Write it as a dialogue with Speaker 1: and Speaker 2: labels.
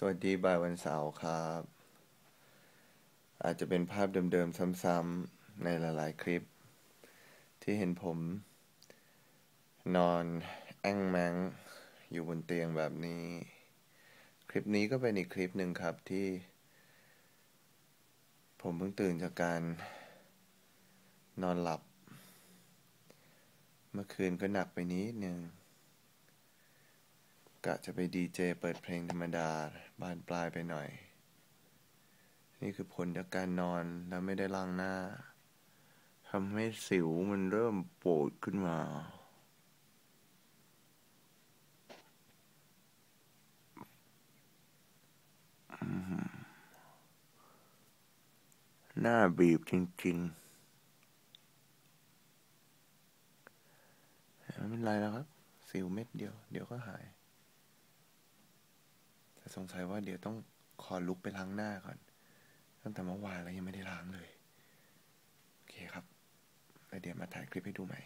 Speaker 1: สวัสดีบ่ายวันเสาร์ครับ อาจจะเป็นภาพเดิมๆ ซ้ำๆ ในหลายๆ คลิป ที่เห็นผม นอนแอ่งแมงอยู่บนเตียงแบบนี้ คลิปนี้ก็เป็นอีกคลิปหนึ่งครับที่ ผมเพิ่งตื่นจากการนอนหลับ เมื่อคืนก็หนักไปนิดนึง กะจะไปดีเจเปิดเพลงธรรมดาบานปลายไปหน่อย นี่คือผลจากการนอนแล้วไม่ได้ล้างหน้าทำให้สิวมันเริ่มโปดขึ้นมา หน้าบีบจริงๆไม่เป็นไรแล้วครับ สิวเม็ดเดียว เดี๋ยวก็หาย สงสัยว่าเดี๋ยวต้องขอลุกไปล้างหน้าก่อน ตั้งแต่เมื่อวานแล้วยังไม่ได้ล้างเลย โอเคครับแล้วเดี๋ยวมาถ่ายคลิปให้ดูใหม่